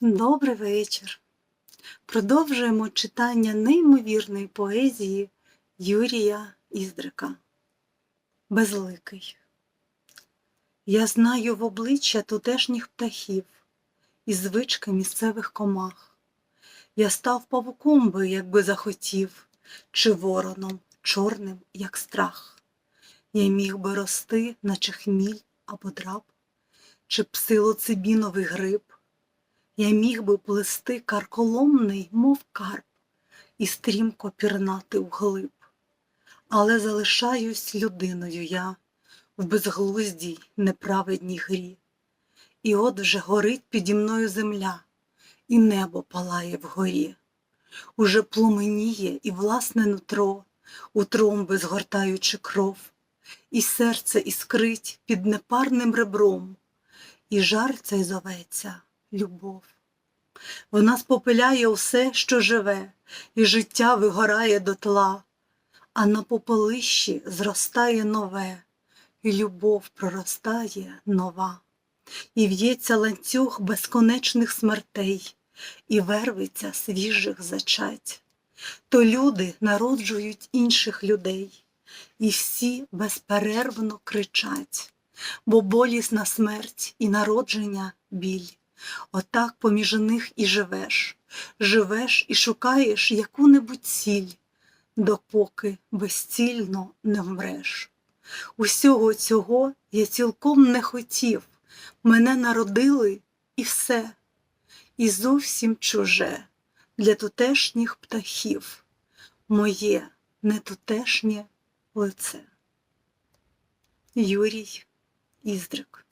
Добрий вечір. Продовжуємо читання неймовірної поезії Юрія Іздрика. Безликий. Я знаю в обличчя тутешніх птахів і звички місцевих комах. Я став павуком би, якби захотів, чи вороном, чорним, як страх. Я міг би рости, наче хміль або драб, чи псилоцибіновий гриб. Я міг би плести карколомний, мов карп, і стрімко пірнати вглиб. Але залишаюсь людиною я в безглуздій, неправедній грі. І от вже горить піді мною земля, і небо палає вгорі. Уже пломеніє і власне нутро, у тромби згортаючи кров, і серце іскрить під непарним ребром, і жар цей зоветься любов. Вона спопиляє усе, що живе, і життя вигорає дотла, а на попелищі зростає нове, і любов проростає нова, і в'ється ланцюг безконечних смертей, і вервиться свіжих зачать. То люди народжують інших людей, і всі безперервно кричать, бо болісна смерть і народження біль. Отак поміж них і живеш, живеш і шукаєш яку-небудь ціль, допоки безцільно не вмреш. Усього цього я цілком не хотів, мене народили і все, і зовсім чуже для тутешніх птахів, моє нетутешнє лице. Юрій Іздрик